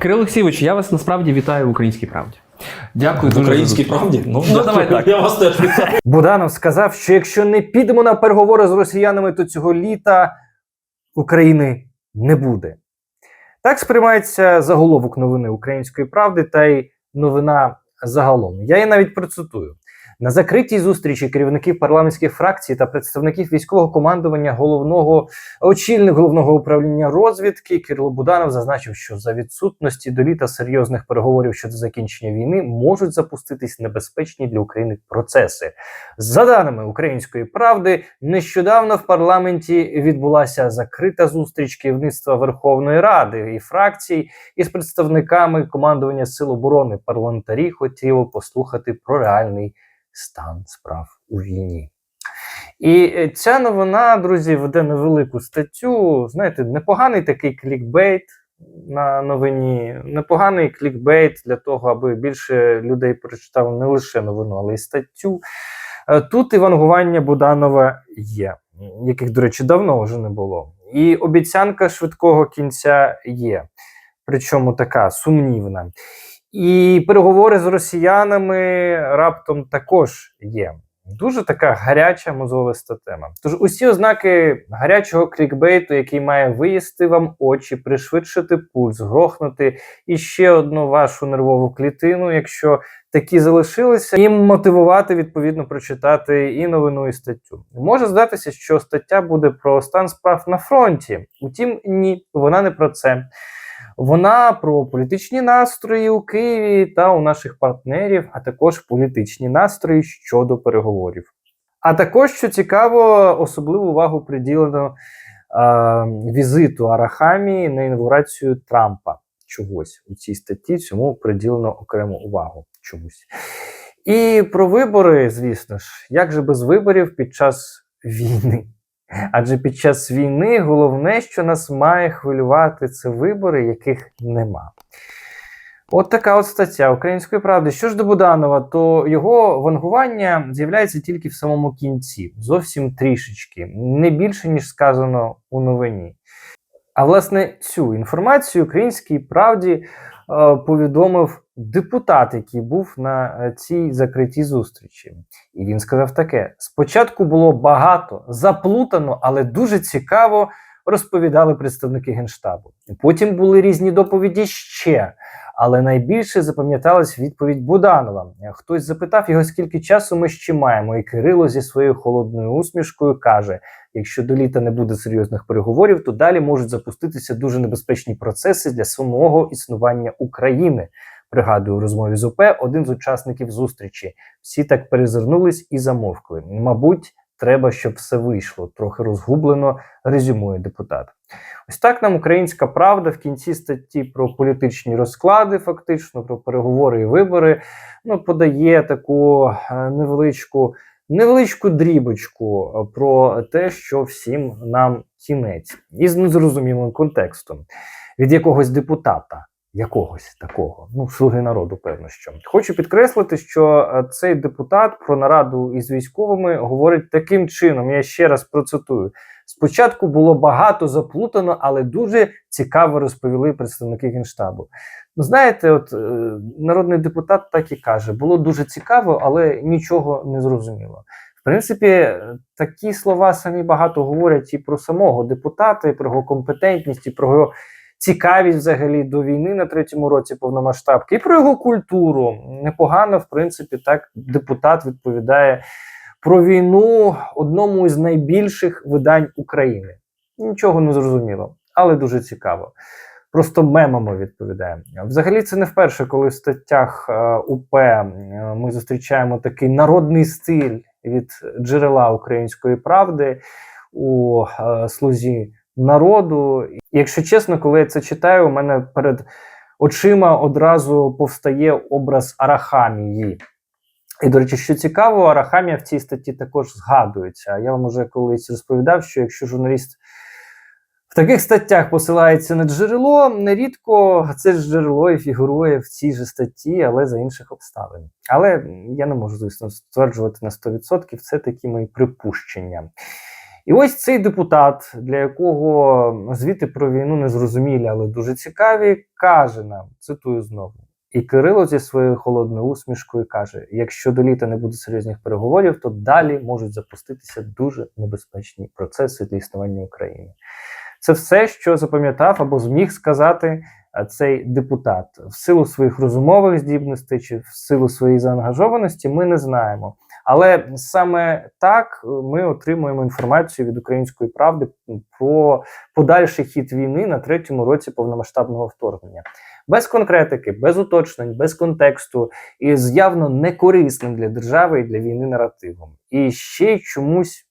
Кирило Олексійович, я вас насправді вітаю в українській правді. Дякую В дуже. українській правді? Ну, Ну, давай так. Я вас теж вітаю. Буданов сказав, що якщо не підемо на переговори з росіянами, то цього літа України не буде. Так сприймається заголовок новини Української правди та й новина загалом. Я її навіть процитую. На закритій зустрічі керівників парламентських фракцій та представників військового командування головного очільник головного управління розвідки Кирило Буданов зазначив, що за відсутності до літа серйозних переговорів щодо закінчення війни можуть запуститись небезпечні для України процеси. За даними української правди, нещодавно в парламенті відбулася закрита зустріч керівництва Верховної Ради і фракцій із представниками командування Сил оборони. Парламентарі хотіли послухати про реальний стан справ у війні. І е, ця новина, друзі, веде невелику статтю. Знаєте, непоганий такий клікбейт на новині, непоганий клікбейт для того, аби більше людей прочитали не лише новину, але й статтю. Е, Тут івангування Буданова є, яких, до речі, давно вже не було. І обіцянка швидкого кінця є, причому така сумнівна. І переговори з росіянами раптом також є. Дуже така гаряча мозолиста тема. Тож усі ознаки гарячого клікбейту, який має виїсти вам очі, пришвидшити пульс, грохнути і ще одну вашу нервову клітину, якщо такі залишилися, і мотивувати відповідно прочитати і новину, і статтю. Може здатися, що стаття буде про стан справ на фронті. Утім, ні, вона не про це. Вона про політичні настрої у Києві та у наших партнерів, а також політичні настрої щодо переговорів. А також, що цікаво, особливу увагу приділено е, візиту Арахамії на інаугурацію Трампа. Чогось у цій статті цьому приділено окрему увагу чомусь. І про вибори, звісно ж, як же без виборів під час війни? Адже під час війни головне, що нас має хвилювати, це вибори, яких нема. От така от стаття Української правди. Що ж до Буданова, то його вангування з'являється тільки в самому кінці, зовсім трішечки, не більше, ніж сказано у новині. А власне цю інформацію Українській правді повідомив депутат, який був на е, цій закритій зустрічі. І він сказав таке: спочатку було багато, заплутано, але дуже цікаво розповідали представники генштабу. Потім були різні доповіді ще. Але найбільше запам'яталась відповідь Буданова. Хтось запитав його, скільки часу ми ще маємо, і Кирило зі своєю холодною усмішкою каже: якщо до літа не буде серйозних переговорів, то далі можуть запуститися дуже небезпечні процеси для самого існування України. Пригадую, у розмові з ОП один з учасників зустрічі. Всі так перезирнулись і замовкли. Мабуть, треба, щоб все вийшло. Трохи розгублено резюмує депутат. Ось так нам українська правда в кінці статті про політичні розклади, фактично про переговори і вибори, ну подає таку е, невеличку. Невеличку дрібочку е, про те, що всім нам кінець, із незрозумілим контекстом від якогось депутата, якогось такого, ну слуги народу, певно, що хочу підкреслити, що е, цей депутат про нараду із військовими говорить таким чином. Я ще раз процитую: спочатку було багато заплутано, але дуже цікаво розповіли представники генштабу. Ну, знаєте, от е, народний депутат так і каже: було дуже цікаво, але нічого не зрозуміло. В принципі, е, такі слова самі багато говорять і про самого депутата, і про його компетентність, і про його цікавість взагалі до війни на третьому році повномасштабки, і про його культуру. Непогано, в принципі, так депутат відповідає про війну одному із найбільших видань України. Нічого не зрозуміло, але дуже цікаво. Просто мемами відповідає. Взагалі, це не вперше, коли в статтях е, УП е, ми зустрічаємо такий народний стиль від джерела української правди у е, слузі народу. Якщо чесно, коли я це читаю, у мене перед очима одразу повстає образ Арахамії. І, до речі, що цікаво, Арахамія в цій статті також згадується. Я вам уже колись розповідав, що якщо журналіст в таких статтях посилається на джерело, нерідко це ж джерело і фігурує в цій же статті, але за інших обставин. Але я не можу, звісно, стверджувати на 100%, це такі мої припущення. І ось цей депутат, для якого звіти про війну незрозумілі, але дуже цікаві, каже нам: цитую знову. І Кирило зі своєю холодною усмішкою каже: якщо до літа не буде серйозних переговорів, то далі можуть запуститися дуже небезпечні процеси для існування України. Це все, що запам'ятав або зміг сказати цей депутат. В силу своїх розумових здібностей чи в силу своєї заангажованості, ми не знаємо. Але саме так ми отримуємо інформацію від української правди про подальший хід війни на третьому році повномасштабного вторгнення. Без конкретики, без уточнень, без контексту і з явно некорисним для держави і для війни наративом. І ще й чомусь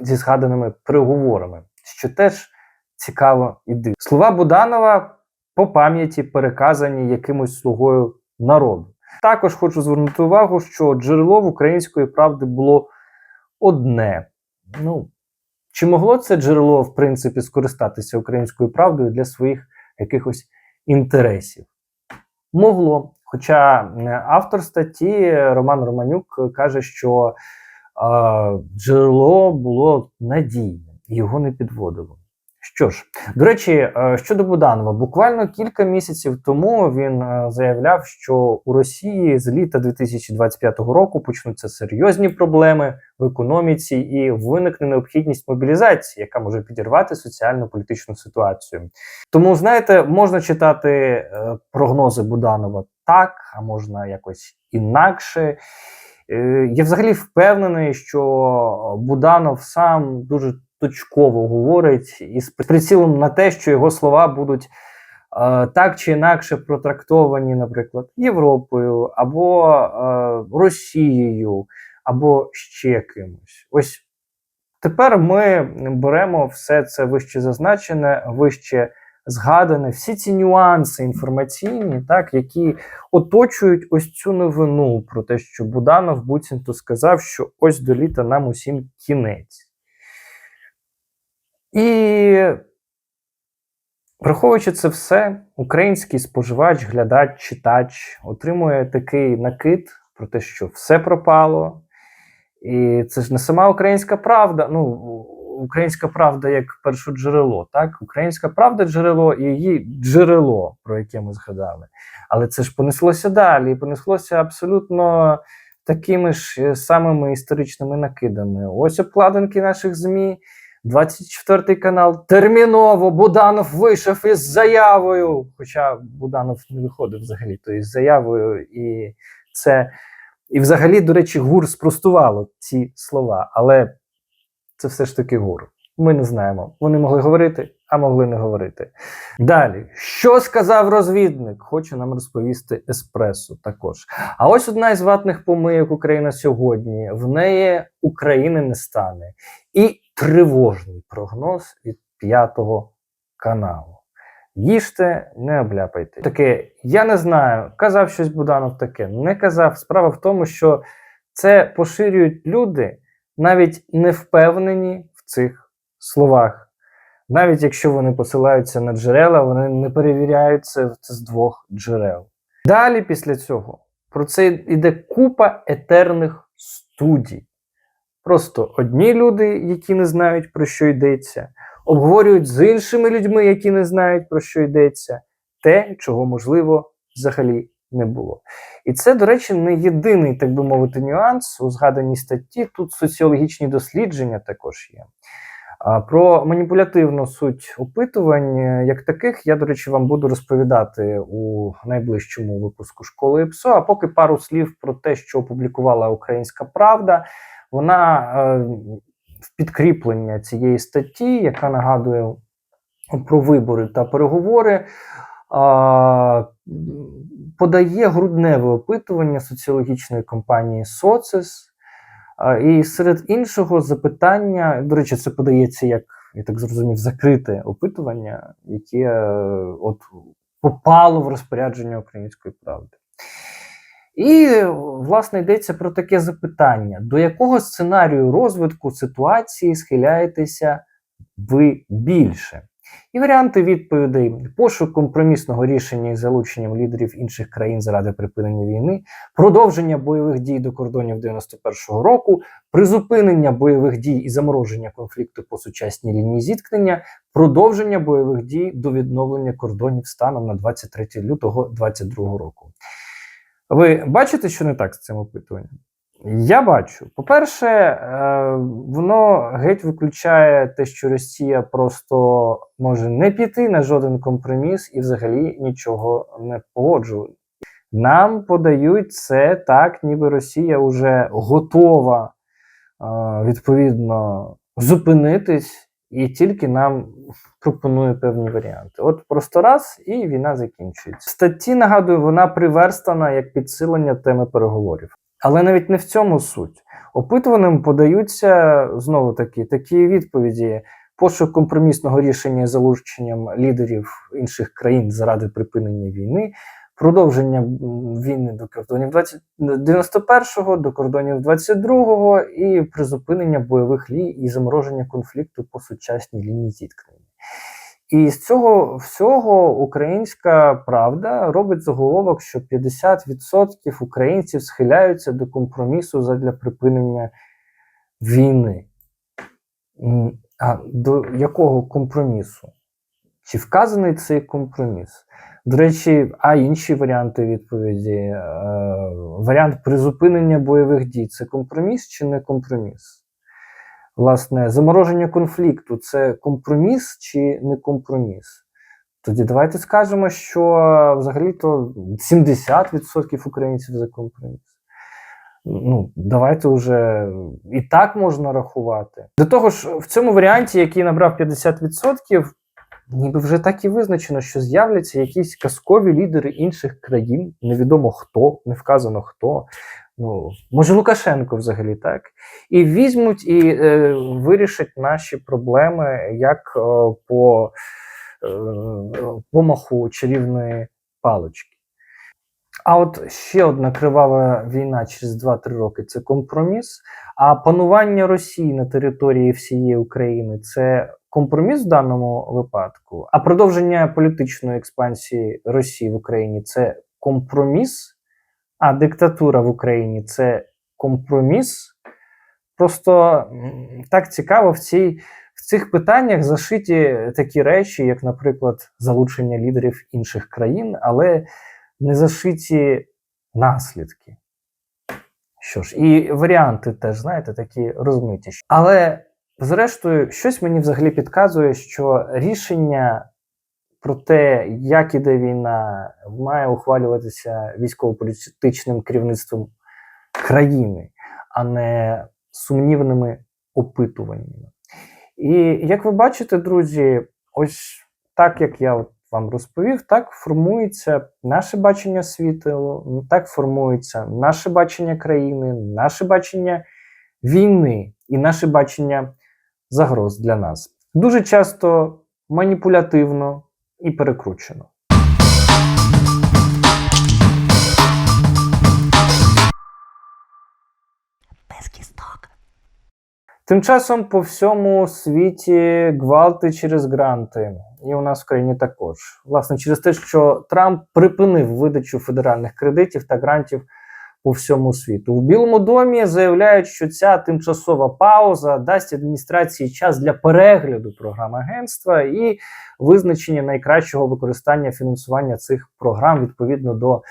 зі згаданими переговорами, що теж цікаво і дивно. Слова Буданова по пам'яті переказані якимось слугою народу. Також хочу звернути увагу, що джерело в української правди було одне. Ну, чи могло це джерело, в принципі, скористатися українською правдою для своїх якихось інтересів? Могло. Хоча автор статті Роман Романюк каже, що е, джерело було надійним, його не підводило. Що ж, до речі, е, щодо Буданова, буквально кілька місяців тому він е, заявляв, що у Росії з літа 2025 року почнуться серйозні проблеми в економіці і виникне необхідність мобілізації, яка може підірвати соціально-політичну ситуацію. Тому, знаєте, можна читати е, прогнози Буданова так, а можна якось інакше. Я взагалі впевнений, що Буданов сам дуже точково говорить із прицілом на те, що його слова будуть е, так чи інакше протрактовані, наприклад, Європою або е, Росією, або ще кимось. Ось тепер ми беремо все це вище зазначене, вище згадане, всі ці нюанси інформаційні, так, які оточують ось цю новину про те, що Буданов буцімто сказав, що ось до літа нам усім кінець. І враховуючи це все, український споживач, глядач, читач отримує такий накид про те, що все пропало. І це ж не сама українська правда. Ну, українська правда як перше джерело, так? Українська правда джерело і її джерело, про яке ми згадали. Але це ж понеслося далі, і понеслося абсолютно такими ж е, самими історичними накидами. Ось обкладинки наших ЗМІ. 24 канал. Терміново Буданов вийшов із заявою. Хоча Буданов не виходив взагалі, то із заявою, і це. І взагалі, до речі, ГУР спростувало ці слова, але це все ж таки ГУР. Ми не знаємо. Вони могли говорити, а могли не говорити. Далі, що сказав розвідник? Хоче нам розповісти Еспресо також. А ось одна із ватних помийок України сьогодні. В неї України не стане. І тривожний прогноз від п'ятого каналу. Їжте, не обляпайте. Таке, я не знаю, казав щось Буданов таке, не казав. Справа в тому, що це поширюють люди, навіть не впевнені в цих словах. Навіть якщо вони посилаються на джерела, вони не перевіряють це з двох джерел. Далі, після цього, про це йде купа етерних студій. Просто одні люди, які не знають, про що йдеться, обговорюють з іншими людьми, які не знають, про що йдеться, те, чого, можливо, взагалі не було. І це, до речі, не єдиний, так би мовити, нюанс у згаданій статті. Тут соціологічні дослідження також є. Про маніпулятивну суть опитувань, е, як таких, я, до речі, вам буду розповідати у найближчому випуску школи ІПСО. А поки пару слів про те, що опублікувала Українська Правда. Вона е, в підкріплення цієї статті, яка нагадує про вибори та переговори, е, подає грудневе опитування соціологічної компанії Социс. Е, і серед іншого запитання, до речі, це подається як, я так зрозумів, закрите опитування, яке от попало в розпорядження української правди. І, власне, йдеться про таке запитання: до якого сценарію розвитку ситуації схиляєтеся ви більше? І варіанти відповідей: пошук компромісного рішення із залученням лідерів інших країн заради припинення війни, продовження бойових дій до кордонів 91-го року, призупинення бойових дій і замороження конфлікту по сучасній лінії зіткнення, продовження бойових дій до відновлення кордонів станом на 23 лютого 2022 року. Ви бачите, що не так з цим опитуванням? Я бачу. По-перше, е, воно геть виключає те, що Росія просто може не піти на жоден компроміс і взагалі нічого не погоджує. Нам подають це так, ніби Росія вже готова е, відповідно зупинитись, і тільки нам пропонує певні варіанти. От просто раз і війна закінчується. В статті нагадую, вона приверстана як підсилення теми переговорів. Але навіть не в цьому суть. Опитуваним подаються знову таки такі відповіді: пошук компромісного рішення залученням лідерів інших країн заради припинення війни, продовження війни до кордонів 20 91-го, до кордонів 22-го і призупинення бойових лій і замороження конфлікту по сучасній лінії зіткнення. І з цього всього українська правда робить заголовок, що 50% українців схиляються до компромісу задля припинення війни. А до якого компромісу? Чи вказаний цей компроміс? До речі, а інші варіанти відповіді. Е, варіант призупинення бойових дій це компроміс чи не компроміс? Власне, замороження конфлікту це компроміс чи не компроміс? Тоді давайте скажемо, що взагалі-то 70% українців за компроміс. Ну, давайте вже і так можна рахувати. До того ж, в цьому варіанті, який набрав 50%, ніби вже так і визначено, що з'являться якісь казкові лідери інших країн, невідомо хто, не вказано хто. Ну, може, Лукашенко взагалі так. І візьмуть і е, вирішать наші проблеми як е, по е, помаху чарівної палички. А от ще одна кривава війна через 2-3 роки це компроміс. А панування Росії на території всієї України це компроміс в даному випадку. А продовження політичної експансії Росії в Україні це компроміс. А диктатура в Україні це компроміс. Просто так цікаво в, цій, в цих питаннях зашиті такі речі, як, наприклад, залучення лідерів інших країн, але не зашиті наслідки. Що ж, і варіанти теж, знаєте, такі розмиті. Але, зрештою, щось мені взагалі підказує, що рішення про те, як іде війна, має ухвалюватися військово-політичним керівництвом країни, а не сумнівними опитуваннями. І як ви бачите, друзі, ось так як я вам розповів, так формується наше бачення світу, так формується наше бачення країни, наше бачення війни і наше бачення загроз для нас. Дуже часто маніпулятивно і перекручено. Тим часом по всьому світі гвалти через гранти, і у нас в країні також. Власне, через те, що Трамп припинив видачу федеральних кредитів та грантів по всьому світу. У Білому домі заявляють, що ця тимчасова пауза дасть адміністрації час для перегляду програм агентства і визначення найкращого використання фінансування цих програм відповідно до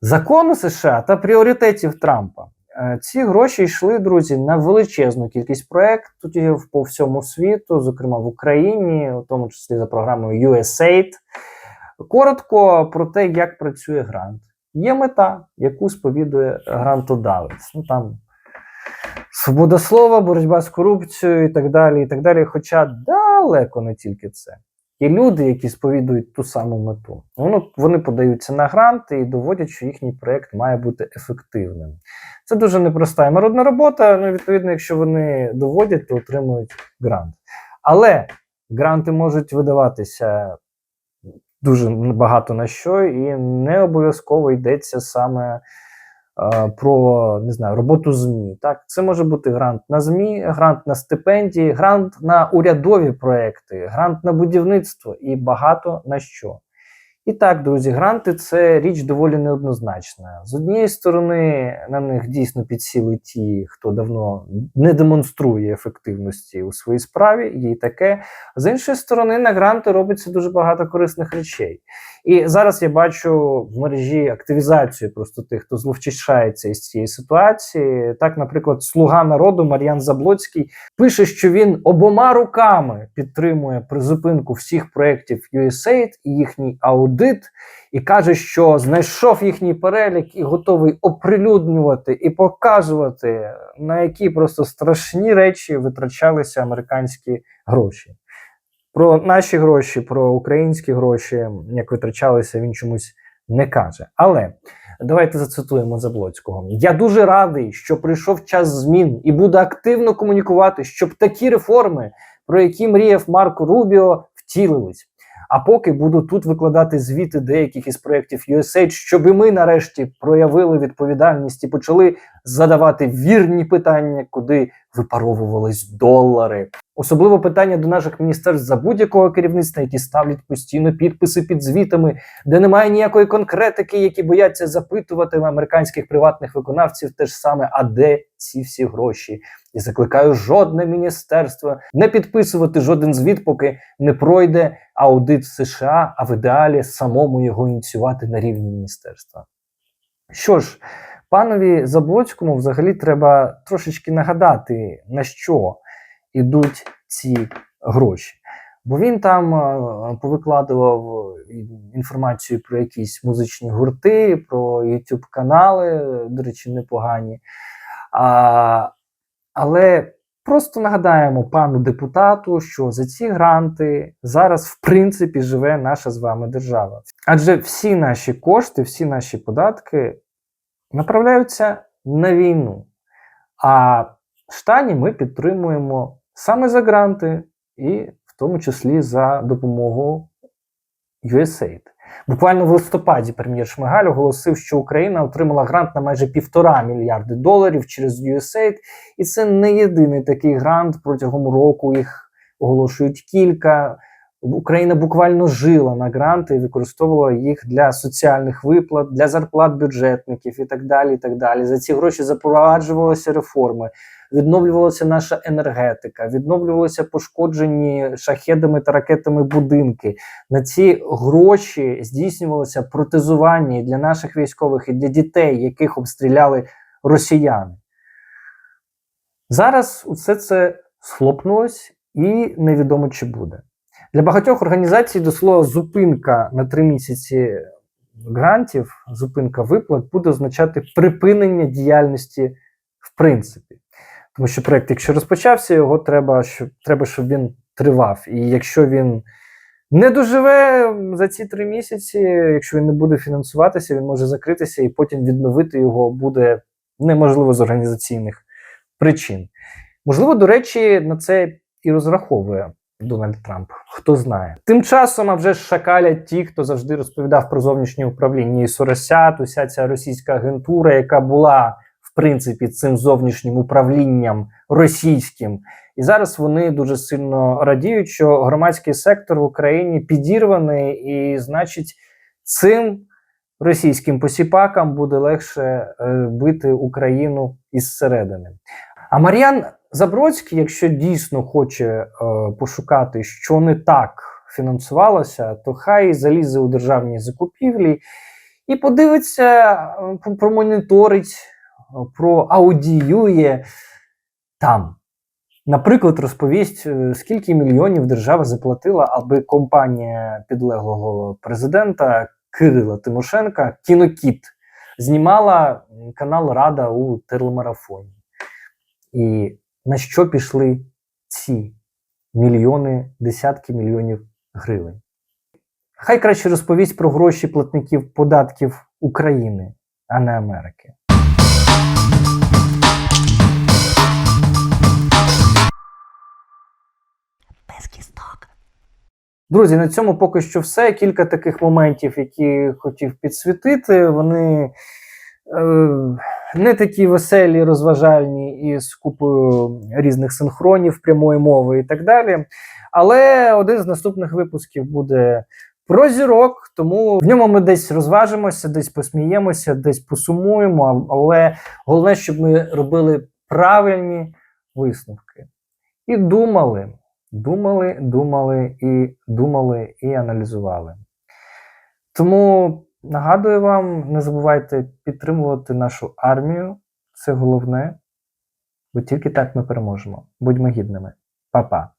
закону США та пріоритетів Трампа. Е, Ці гроші йшли, друзі, на величезну кількість проєктів по всьому світу, зокрема в Україні, у тому числі за програмою USAID. Коротко про те, як працює грант. Є мета, яку сповідує грантодавець. Ну там свобода слова, боротьба з корупцією і так далі. і так далі. Хоча далеко не тільки це. Є люди, які сповідують ту саму мету. Вони, вони подаються на гранти і доводять, що їхній проєкт має бути ефективним. Це дуже непроста і марудна робота. Ну, відповідно, якщо вони доводять, то отримують грант. Але гранти можуть видаватися дуже багато на що, і не обов'язково йдеться саме е, про не знаю, роботу ЗМІ. Так, це може бути грант на ЗМІ, грант на стипендії, грант на урядові проекти, грант на будівництво і багато на що. І так, друзі, гранти це річ доволі неоднозначна. З однієї сторони, на них дійсно підсіли ті, хто давно не демонструє ефективності у своїй справі, є таке. З іншої сторони, на гранти робиться дуже багато корисних речей. І зараз я бачу в мережі активізацію просто тих, хто зловчищається із цієї ситуації. Так, наприклад, слуга народу Мар'ян Заблоцький пише, що він обома руками підтримує призупинку всіх проєктів USAID і їхній аудит, і каже, що знайшов їхній перелік і готовий оприлюднювати і показувати, на які просто страшні речі витрачалися американські гроші. Про наші гроші, про українські гроші, як витрачалися, він чомусь не каже. Але давайте зацитуємо Заблоцького. Я дуже радий, що прийшов час змін і буду активно комунікувати, щоб такі реформи, про які мріяв Марко Рубіо, втілились. А поки буду тут викладати звіти деяких із проєктів USAID, щоб і ми нарешті проявили відповідальність і почали задавати вірні питання, куди випаровувались долари. Особливо питання до наших міністерств за будь-якого керівництва, які ставлять постійно підписи під звітами, де немає ніякої конкретики, які бояться запитувати в американських приватних виконавців те ж саме, а де ці всі гроші? І закликаю жодне міністерство не підписувати жоден звіт, поки не пройде аудит США, а в ідеалі самому його ініціювати на рівні міністерства. Що ж, панові Заблоцькому взагалі треба трошечки нагадати, на що ідуть ці гроші. Бо він там е, повикладував інформацію про якісь музичні гурти, про YouTube канали, до речі, непогані. А, але просто нагадаємо пану депутату, що за ці гранти зараз, в принципі, живе наша з вами держава. Адже всі наші кошти, всі наші податки направляються на війну. А штані ми підтримуємо саме за гранти, і в тому числі за допомогу USAID. Буквально в листопаді прем'єр Шмигаль оголосив, що Україна отримала грант на майже півтора мільярди доларів через USAID, і це не єдиний такий грант протягом року. Їх оголошують кілька. Україна буквально жила на гранти і використовувала їх для соціальних виплат, для зарплат бюджетників і так далі. і так далі. За ці гроші запроваджувалися реформи, відновлювалася наша енергетика, відновлювалися пошкоджені шахедами та ракетами будинки. На ці гроші здійснювалося протезування і для наших військових і для дітей, яких обстріляли росіяни. Зараз усе це схлопнулось і невідомо чи буде. Для багатьох організацій, до слова, зупинка на три місяці грантів, зупинка виплат буде означати припинення діяльності в принципі. Тому що проєкт, якщо розпочався, його треба, щоб, треба, щоб він тривав. І якщо він не доживе за ці три місяці, якщо він не буде фінансуватися, він може закритися і потім відновити його буде неможливо з організаційних причин. Можливо, до речі, на це і розраховує Дональд Трамп. Хто знає. Тим часом, а вже шакалять ті, хто завжди розповідав про зовнішнє управління і Соросят, уся ця російська агентура, яка була в принципі цим зовнішнім управлінням російським. І зараз вони дуже сильно радіють, що громадський сектор в Україні підірваний, і значить, цим російським посіпакам буде легше е, бити Україну із середини. А Мар'ян Забродський, якщо дійсно хоче е, пошукати, що не так фінансувалося, то хай залізе у державні закупівлі і подивиться, е, промоніторить, е, проаудіює там. Наприклад, розповість, е, скільки мільйонів держава заплатила, аби компанія підлеглого президента Кирила Тимошенка Кінокіт знімала канал Рада у телемарафоні. І на що пішли ці мільйони, десятки мільйонів гривень? Хай краще розповість про гроші платників податків України, а не Америки. Друзі, на цьому поки що все. Кілька таких моментів, які хотів підсвітити. Вони е, не такі веселі, розважальні і з купою різних синхронів, прямої мови і так далі. Але один з наступних випусків буде про зірок, тому в ньому ми десь розважимося, десь посміємося, десь посумуємо. Але головне, щоб ми робили правильні висновки. І думали, думали, думали і думали і аналізували. Тому нагадую вам, не забувайте підтримувати нашу армію. Це головне, бо тільки так ми переможемо. Будьмо гідними. Па-па.